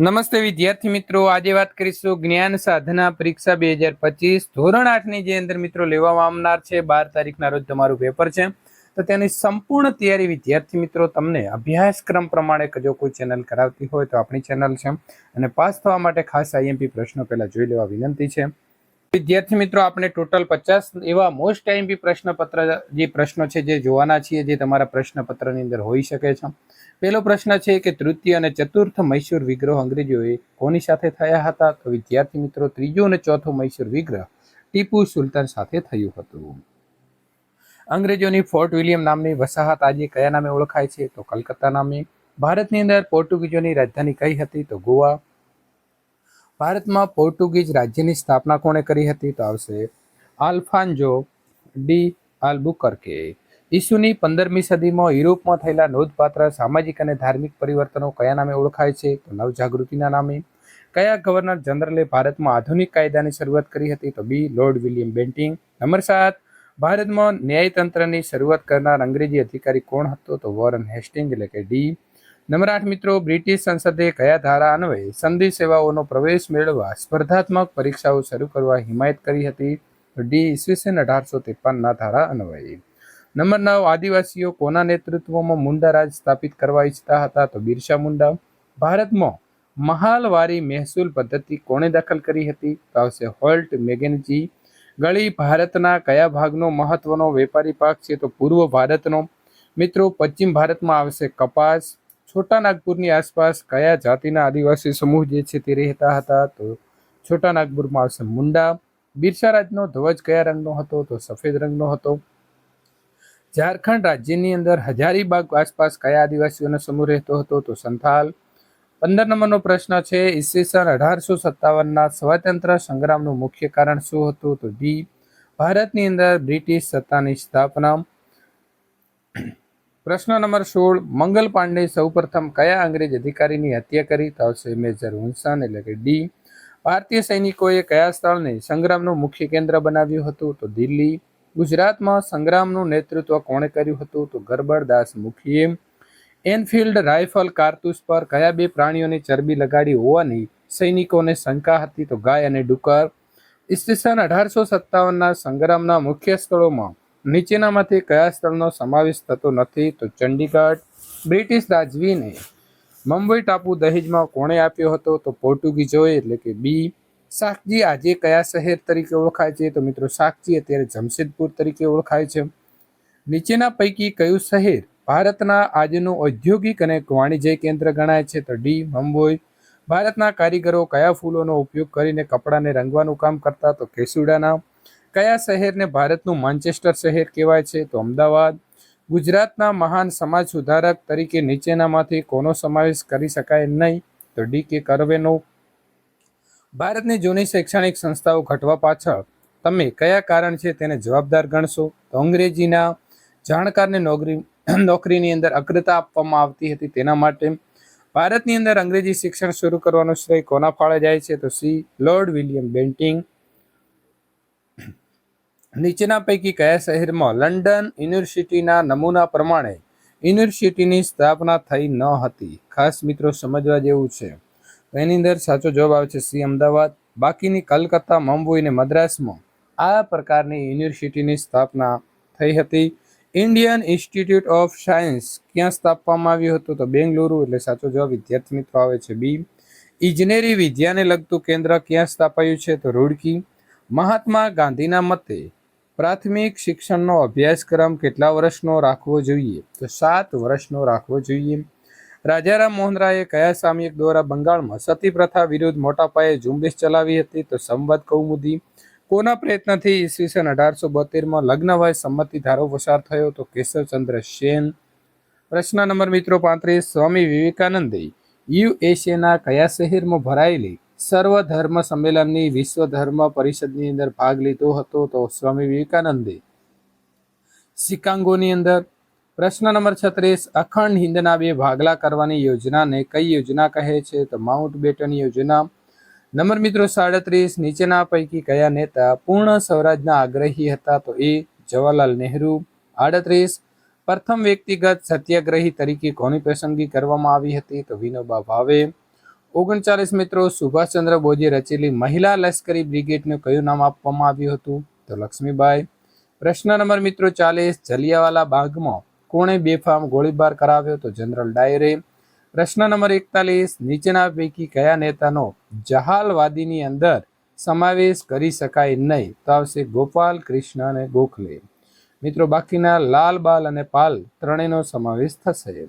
નમસ્તે વિદ્યાર્થી મિત્રો, આજે વાત કરીશું જ્ઞાન સાધના પરીક્ષા બે હજાર પચીસ ધોરણ આઠની, જે અંદર મિત્રો લેવામાં આવનાર છે, બાર તારીખના રોજ તમારું પેપર છે. તો તેની સંપૂર્ણ તૈયારી વિદ્યાર્થી મિત્રો તમને અભ્યાસક્રમ પ્રમાણે જો કોઈ ચેનલ કરાવતી હોય તો આપણી ચેનલ છે. અને પાસ થવા માટે ખાસ આઈએમપી પ્રશ્નો પહેલા જોઈ લેવા વિનંતી છે. વિદ્યાર્થી મિત્રો, આપણે ટોટલ પચાસ એવા મોસ્ટ આઈએમપી પ્રશ્નપત્ર, જે પ્રશ્નો છે, જે જોવાના છીએ, જે તમારા પ્રશ્નપત્રની અંદર હોઈ શકે છે. પહેલો પ્રશ્ન છે કે તૃતીય અને ચતુર્થ મૈસૂર વિગ્રહ અંગ્રેજોએ કોની સાથે થયા હતા? તો વિદ્યાર્થી મિત્રો, ત્રીજો અને ચોથો મૈસૂર વિગ્રહ ટીપુ સુલતાન સાથે થયું હતું. અંગ્રેજોની ફોર્ટ વિલિયમ નામની વસાહત આજે કયા નામે ઓળખાય છે? તો કલકત્તા નામે. ભારતની અંદર પોર્ટુગીઝોની રાજધાની કઈ હતી? તો ગોવા. ભારતમાં પોર્ટુગીઝ રાજ્યની સ્થાપના કોણે કરી હતી? તો આવશે આલ્ફાન્જો ડી આલ્બુકર્કે. ઈસુની પંદરમી સદીમાં યુરોપમાં થયેલા નોંધપાત્ર સામાજિક અને ધાર્મિક પરિવર્તનો કયા નામે ઓળખાય છે? તો નવજાગૃતિના નામે. કયા ગવર્નર જનરલે ભારતમાં આધુનિક કાયદાની શરૂઆત કરી હતી? તો B lord William Bentinck. Number સાત, ભારતમાં ન્યાયતંત્રની શરૂઆત કરનાર અંગ્રેજી અધિકારી કોણ હતો? તો વોરન હેસ્ટિંગ એટલે કે ડી નંબર આઠ મિત્રો, બ્રિટિશ સંસદે કયા ધારા અન્વયે સંધિ સેવાઓનો પ્રવેશ મેળવવા સ્પર્ધાત્મક પરીક્ષાઓ શરૂ કરવા હિમાયત કરી હતી ડી ઈસવીસન અઢારસો ત્રેપનના ધારા અન્વયે. નંબર નવ આદિવાસીઓ કોના નેતૃત્વમાં મુંડા રાજ સ્થાપિત કરવા ઈચ્છતા હતા તો બિરસા મુંડા. ભારતમાં મહાલવારી મહેસૂલ પદ્ધતિ કોણે દાખલ કરી હતી? તો આવશે હોલ્ટ મેગેનજી. ગળી ભારતના કયા ભાગનો મહત્વનો વેપારી પાક છે? તો પૂર્વ ભારતનો. મિત્રો, પશ્ચિમ ભારતમાં આવશે કપાસ. છોટા નાગપુરની આસપાસ કયા જાતિના આદિવાસી સમૂહ જે છે તે રહેતા હતા? તો છોટા નાગપુરમાં આવશે મુંડા. બિરસા રાજનો ધ્વજ કયા રંગનો હતો? તો સફેદ રંગનો હતો. ઝારખંડ રાજ્યની અંદર હજારીબાગ આસપાસ કયા આદિવાસીઓનો સમૂહ રહેતો હતો? તો સંથાલ. પંદર નંબરનો પ્રશ્ન છે, ઈસવીસન અઢારસો સત્તાવનના સ્વતંત્ર સંગ્રામનું મુખ્ય કારણ શું હતું? તો બી ભારતની અંદર બ્રિટિશ સત્તાની સ્થાપના. પ્રશ્ન નંબર સોળ, મંગલ પાંડે સૌપ્રથમ કયા અંગ્રેજ અધિકારીની હત્યા કરી? તો આવશે મેજર હુંસાન એટલે કે ડી. ભારતીય સૈનિકોએ કયા સ્થળને સંગ્રામનું મુખ્ય કેન્દ્ર બનાવ્યું હતું? તો દિલ્હી. ગુજરાતમાં સંગ્રામનું નેતૃત્વ કોણે કર્યું હતું? તો ગરબરદાસ મુખીએ. એનફિલ્ડ રાઇફલ કારતૂસ પર કયા બે પ્રાણીઓની ચરબી લગાડી હોવાની સૈનિકોને શંકા હતી? તો ગાય અને ડુકર. ઈસવીસન અઢારસો સત્તાવનના સંગ્રામના મુખ્ય સ્થળોમાં નીચેનામાંથી કયા સ્થળનો સમાવેશ થતો નથી તો ચંડીગઢ, બ્રિટિશ રાજવીને મુંબઈ ટાપુ દહેજમાં કોણે આપ્યો હતો તો પોર્ટુગીઝોએ, એટલે કે બી. શાકજી આજે કયા શહેર તરીકે ઓળખાય છે? તો મિત્રો શાકજી અત્યારે જમશેદપુર તરીકે ઓળખાય છે. નીચેના પૈકી કયું શહેર ભારતના આજનું ઔદ્યોગિક અને વાણિજ્ય કેન્દ્ર ગણાય છે? તો ડી. મુંબઈ. ભારતના કારીગરો કયા ફૂલોનો ઉપયોગ કરીને કપડાને રંગવાનું કામ કરતા? તો કેસુડાના કયા શહેરને ભારતનું માન્ચેસ્ટર શહેર કહેવાય છે? તો અમદાવાદ. ગુજરાતના મહાન સમાજ સુધારક તરીકે નીચેનામાંથી કોનો સમાવેશ કરી શકાય નહીં? તો ડી કે કરવેનો. ભારતની જૂની શૈક્ષણિક સંસ્થાઓ ઘટવા પાછળ. તમે કયા કારણ છે તેને જવાબદાર ગણશો? તો અંગ્રેજીના જાણકારને નોકરી, નોકરીની અંદર અગ્રતા આપવામાં આવતી હતી તેના માટે. ભારતની અંદર અંગ્રેજી શિક્ષણ શરૂ કરવાનો શ્રેય કોના ફાળે જાય છે? તો સી, લોર્ડ વિલિયમ બેન્ટિંગ. નીચેના પૈકી કયા શહેરમાં લંડન યુનિવર્સિટીના નમૂના પ્રમાણે યુનિવર્સિટીની સ્થાપના થઈ ન હતી? ખાસ મિત્રો સમજવા જેવું છે. એની અંદર સાચો જવાબ આવે છે સી, અમદાવાદ. બાકીની કલકત્તા, મુંબઈ અને મદ્રાસમાં આ પ્રકારની યુનિવર્સિટીની સ્થાપના થઈ હતી. ઇન્ડિયન ઇન્સ્ટિટ્યૂટ ઓફ સાયન્સ ક્યાં સ્થાપવામાં આવ્યું હતું? તો બેંગલુરુ, એટલે સાચો જવાબ વિદ્યાર્થી મિત્રો આવે છે બી. ઇજનેરી વિદ્યાને લગતું કેન્દ્ર ક્યાં સ્થાપાયું છે? તો રૂડકી. મહાત્મા ગાંધીના મતે પ્રાથમિક શિક્ષણનો અભ્યાસક્રમ કેટલા વર્ષનો રાખવો જોઈએ? તો સાત વર્ષનો રાખવો જોઈએ. રાજારામ મોહન રાયે કયા સામયિક દ્વારા બંગાળમાં સતી પ્રથા વિરુદ્ધ મોટા પાયે ઝુંબેશ ચલાવી હતી? તો સંવાદ કૌમુદી. કોના પ્રયત્નથી ઈસવીસન અઢારસો બોતેરમાં લગ્ન વય સંમતિ ધારો પસાર થયો? તો કેશવચંદ્ર સેન. પ્રશ્ન નંબર મિત્રો પાંત્રીસ, સ્વામી વિવેકાનંદે યુ એશિયાના કયા શહેરમાં ભરાયેલી સર્વધર્મ સંમેલનની વિશ્વ ધર્મ પરિષદની અંદર ભાગ લીધો હતો તો સ્વામી વિવેકાનંદે. શિકાંગોની અંદર પ્રશ્ન નંબર છત્રીસ, અખંડ હિંદના બે ભાગલા કરવાની યોજનાને કઈ યોજના કહે છે? તો માઉન્ટ બેટન યોજના. નંબર મિત્રો સાડત્રીસ, નીચેના પૈકી કયા નેતા પૂર્ણ સ્વરાજના આગ્રહી હતા? તો એ જવાહરલાલ નહેરુ. આડત્રીસ, પ્રથમ વ્યક્તિગત સત્યાગ્રહી તરીકે કોની પસંદગી કરવામાં આવી હતી? તો વિનોબા ભાવે. ઓગણચાલીસ મિત્રો સુભાષચંદ્ર બોઝે રચેલી મહિલા લશ્કરી બ્રિગેડનું કયું નામ આપવામાં આવ્યું હતું? તો લક્ષ્મીબાઈ. પ્રશ્ન નંબર મિત્રો ચાલીસ, જલિયાવાલા બાગમાં કોણે બેફામ ગોળીબાર કરાવ્યો? તો જનરલ ડાયરે. પ્રશ્ન નંબર એકતાલીસ, નીચેના પૈકી કયા નેતાનો જહાલવાદીની અંદર સમાવેશ કરી શકાય નહીં? તો આવશે ગોપાલ કૃષ્ણ અને ગોખલે. મિત્રો બાકીના લાલ બાલ અને પાલ ત્રણેયનો સમાવેશ થશે.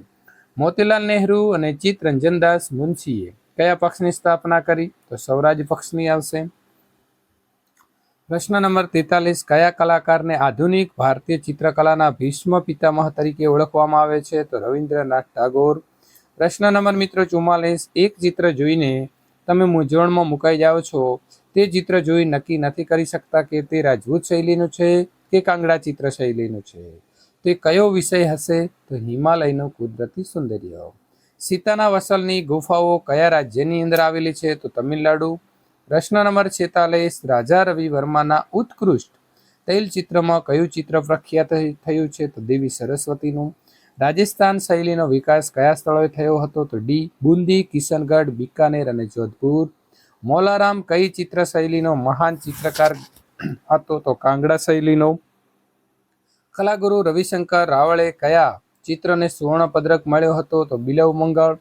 મોતીલાલ નહેરુ અને ચિત્તરંજન દાસ મુનશીએ કયા પક્ષની સ્થાપના કરી? તો સ્વરાજ પક્ષની આવશે. પ્રશ્ન નંબર તેતાલીસ, કયા કલાકારને આધુનિક ભારતીય ચિત્રકલાના ભીષ્મ પિતામહ તરીકે ઓળખવામાં આવે છે? તો રવિન્દ્રનાથ ટાગોર. પ્રશ્ન નંબર મિત્રો ચુમ્માલીસ, એક ચિત્ર જોઈને તમે મૂંઝવણમાં મુકાઈ જાઓ છો. તે ચિત્ર જોઈ નક્કી નથી કરી શકતા કે તે રાજપૂત શૈલીનું છે કે કાંગડા ચિત્ર શૈલીનું છે. તે કયો વિષય હશે? તો હિમાલયનું કુદરતી સૌંદર્ય. સીતાના વસલની ગુફાઓ કયા રાજ્યની અંદર આવેલી છે? તો તમિલનાડુ. પ્રશ્ન નંબર છેતાલીસ, રાજા રવિ વર્માના ઉત્કૃષ્ટ તૈલચિત્રમાં કયું ચિત્ર પ્રખ્યાત થયું છે? તો દેવી સરસ્વતીનું. રાજસ્થાન શૈલીનો વિકાસ કયા સ્થળોએ થયો હતો? તો ડી, બુંદી, કિશનગઢ, બિકાનેર અને જોધપુર. મોલારામ કઈ ચિત્ર શૈલીનો મહાન ચિત્રકાર હતો? તો કાંગડા શૈલીનો. કલાગુરુ રવિશંકર રાવળે કયા ચિત્રને સુવર્ણ પદક મળ્યો હતો તો બિલવ મંગળ.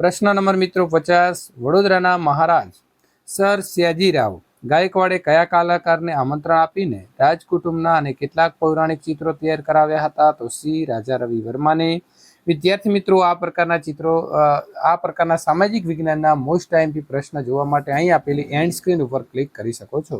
પ્રશ્ન નંબર મિત્રો પચાસ, વડોદરાના મહારાજ સર સ્યાજીરાવ ગાયકવાડે કયા કલાકારને આમંત્રણ આપીને રાજકુટુંબના અને કેટલાક પૌરાણિક ચિત્રો તૈયાર કરાવ્યા હતા? તો સી, રાજા રવિ વર્માને. વિદ્યાર્થી મિત્રો, આ પ્રકારના ચિત્રો આ પ્રકારના સામાજિક વિજ્ઞાનના મોસ્ટ ટાઈમથી પ્રશ્ન જોવા માટે અહીં આપેલી એન્ડ સ્ક્રીન ઉપર ક્લિક કરી શકો છો.